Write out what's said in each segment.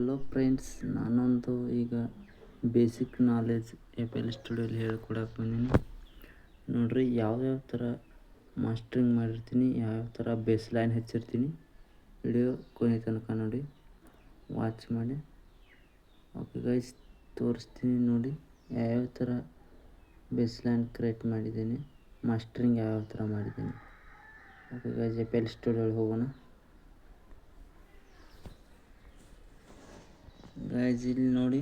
Hello friends ನಾನೊಂದು ಈಗ basic knowledge F L ಸ್ಟುಡಿಯೋಲಿ ಹೇಳ್ಕೊಡಕ್ಕೆ ಬಂದೀನಿ. ನೋಡ್ರಿ ಯಾವ್ಯಾವ ಥರ ಮಾಸ್ಟ್ರಿಂಗ್ ಮಾಡಿರ್ತೀನಿ, ಯಾವ್ಯಾವ ಥರ ಬೇಸ್ ಲೈನ್ ಹಚ್ಚಿರ್ತೀನಿ. ವಿಡಿಯೋ ಕೊನೆ ತನಕ ನೋಡಿ ವಾಚ್ ಮಾಡಿ. ಓಕೆ ಗೈಸ್ ತೋರಿಸ್ತೀನಿ ನೋಡಿ, ಯಾವ್ಯಾವ ಥರ ಬೇಸ್ ಲೈನ್ ಕ್ರಿಯೇಟ್ ಮಾಡಿದ್ದೀನಿ ಮಾಸ್ಟ್ರಿಂಗ್ ಯಾವ್ಯಾವ ಥರ ಮಾಡಿದ್ದೀನಿ. ಓಕೆ ಗೈಸ್ ಎಫ್ ಎಲ್ ಸ್ಟುಡಿಯೋಗೆ ಹೋಗೋಣ. ಗೈಸ್ ಇಲ್ಲಿ ನೋಡಿ.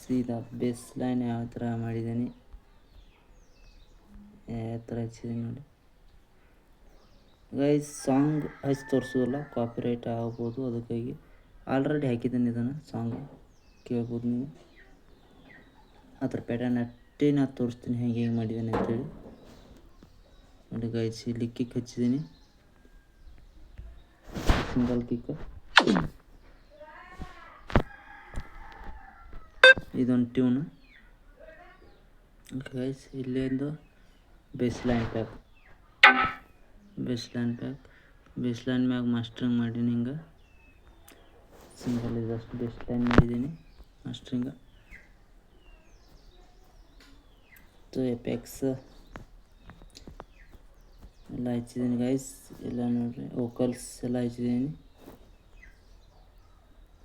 ಸೀದಾ ಬೇಸ್ ಲೈನ್ ಯಾವ ಥರ ಮಾಡಿದ್ದೀನಿ ಯಾವ ಥರ ಹಚ್ಚಿದ್ದೀನಿ ನೋಡಿ. ಗೈಸ್ ಸಾಂಗ್ ಹಚ್ಚಿ ತೋರಿಸೋದಿಲ್ಲ ಕಾಪಿರೈಟ್ ಆಗ್ಬೋದು ಅದಕ್ಕಾಗಿ. ಆಲ್ರೆಡಿ ಹಾಕಿದ್ದೀನಿ ಇದನ್ನು ಸಾಂಗ್ ಕೇಳ್ಬೋದು ನೀವು. ಅದ್ರ ಪ್ಯಾಟರ್ನ್ ಅಷ್ಟೇ ನಾ ತೋರಿಸ್ತೀನಿ, ಹೇಗೆ ಹೇಗೆ ಮಾಡಿದ್ದೀನಿ ಅಂತೇಳಿ. ನೋಡಿ ಗೈಸ್ ಇಲ್ಲಿ ಕಿಕ್ ಹಚ್ಚಿದ್ದೀನಿ ಸಿಂಗಲ್ ಕಿಕ್ ಇದೊಂದು tune guys ಇಲ್ಲಿಂದು bass line pack bass line pack bass line ಮ್ಯಾಗ ಮಾಸ್ಟ್ರಿಂಗ್ ಮಾಡೀನಿ ಹಿಂಗೆ. ಸಿಂಗಲ್ ಇದಷ್ಟು ಬೇಸ್ ಲೈನ್ ಮಾಡಿದ್ದೀನಿ ಮಾಸ್ಟ್ರಿಂಗ ಎಪೆಕ್ಸ್ ಎಲ್ಲ ಹಚ್ಚಿದ್ದೀನಿ ಗೈಸ್ ಎಲ್ಲ ನೋಡ್ರಿ ವೋಕಲ್ಸ್ ಎಲ್ಲ ಹಚ್ಚಿದ್ದೀನಿ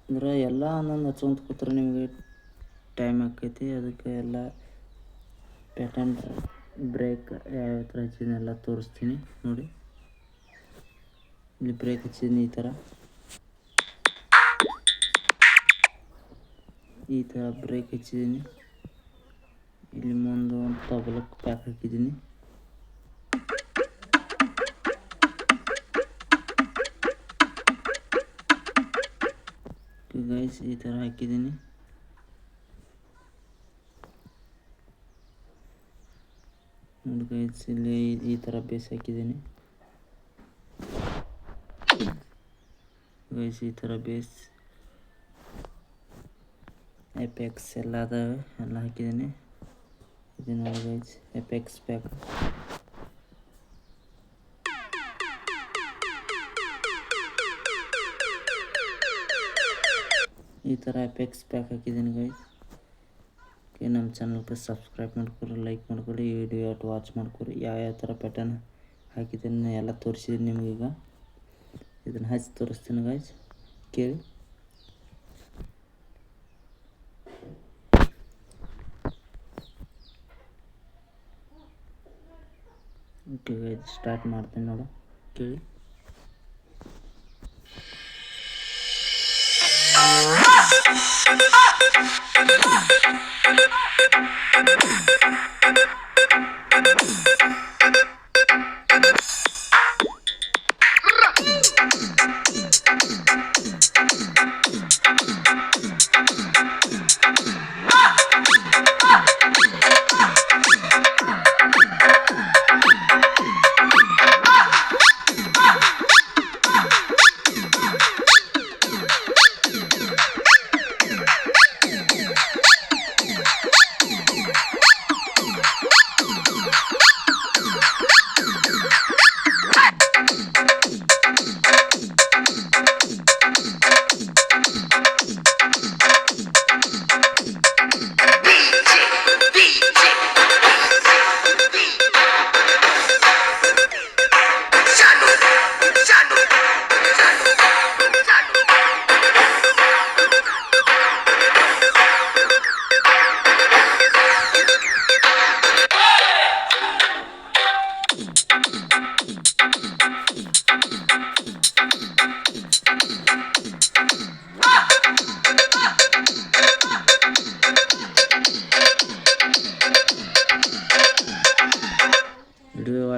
ಅಂದ್ರೆ ಎಲ್ಲ ಒಂದೊಂದು ಹಚ್ಕೊಂತ ಕೂತ್ರೆ ನಿಮಗೆ ಟೈಮ್ ಆಕೈತಿ. ಅದಕ್ಕೆ ಎಲ್ಲ ಪ್ಯಾಟರ್ನ್ ಬ್ರೇಕ್ ಯಾವ ಥರ ಹಚ್ಚಿದ್ದೀನಿ ಎಲ್ಲ ತೋರಿಸ್ತೀನಿ ನೋಡಿ. ಇಲ್ಲಿ ಬ್ರೇಕ್ ಹಚ್ಚಿದ್ದೀನಿ ಈ ಥರ ಈ ಥರ ಬ್ರೇಕ್ ಹಚ್ಚಿದ್ದೀನಿ. ಇಲ್ಲಿ ಮುಂದೆ ಒಂದು ತಬಲಕ್ಕೆ ಪ್ಯಾಕ್ ಹಾಕಿದ್ದೀನಿ. ಗೈಸ್ ಈ ಥರ ಹಾಕಿದ್ದೀನಿ. ನೋಡಿ ಗೈಸ್ ಇಲ್ಲಿ ಈ ಥರ ಬೇಸ್ ಹಾಕಿದ್ದೀನಿ ಗೈಸ್ ಈ ಥರ ಬೇಸ್ ಎಪೆಕ್ಸ್ ಎಲ್ಲ ಅದಾವೆ ಎಲ್ಲ ಹಾಕಿದ್ದೀನಿ ಇದು ನೋಡಿ ಗೈಸ್ ಎಪೆಕ್ಸ್ ಪ್ಯಾಕ್ ಈ ಥರ ಎಪೆಕ್ಸ್ ಪ್ಯಾಕ್ ಹಾಕಿದ್ದೀನಿ ಗೈಸ್ ಓಕೆ ನಮ್ಮ ಚಾನಲ್ಗೆ ಸಬ್ಸ್ಕ್ರೈಬ್ ಮಾಡ್ಕೊರಿ ಲೈಕ್ ಮಾಡ್ಕೊರಿ ಈ ವಿಡಿಯೋ ಒಟ್ಟು ವಾಚ್ ಮಾಡ್ಕೊರಿ ಯಾವ್ಯಾವ ಥರ ಪ್ಯಾಟರ್ನ್ ಹಾಕಿದ್ದೀನಿ ಎಲ್ಲ ತೋರಿಸಿದ್ದೀನಿ ನಿಮಗೀಗ ಇದನ್ನು ಹಚ್ಚಿ ತೋರಿಸ್ತೀನಿ ಗಾಯ್ಸ್ ಕೇಳಿ. ಓಕೆ ಗೈಸ್ ಸ್ಟಾರ್ಟ್ ಮಾಡ್ತೀನಿ ನೋಡು. ಕೇಳಿ. ವಿಡಿಯೋ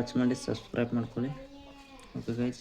ವಾಚ್ ಮಾಡಿ ಸಬ್ಸ್ಕ್ರೈಬ್ ಮಾಡ್ಕೊಳ್ಳಿ. ಓಕೆ ಗೈಸ್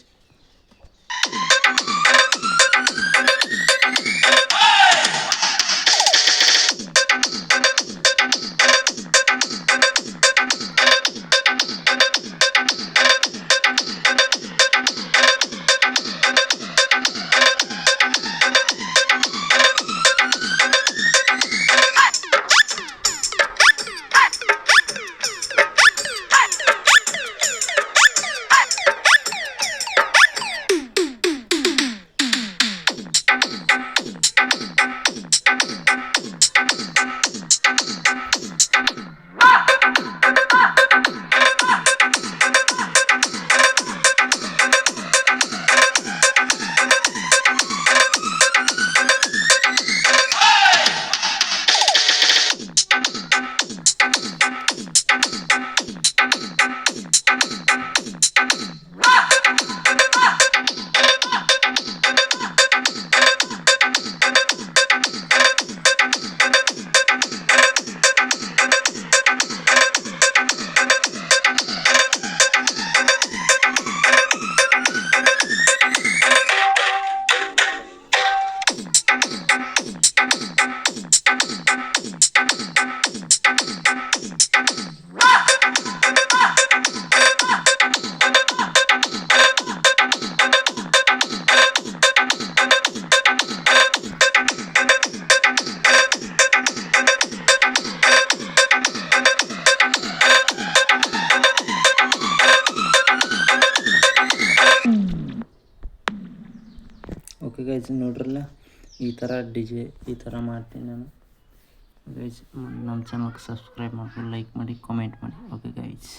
ಓಕೆ ಗೈಸ್ ನೋಡ್ರಲ್ಲ? ಈ ಥರ ಡಿಜೆ ಈ ಥರ ಮಾಡ್ತೀನಿ ನಾನು. ಗೈಸ್ ನಮ್ಮ ಚಾನಲ್ಗೆ ಸಬ್ಸ್ಕ್ರೈಬ್ ಮಾಡ್ಕೊಂಡು ಲೈಕ್ ಮಾಡಿ ಕಾಮೆಂಟ್ ಮಾಡಿ. Okay guys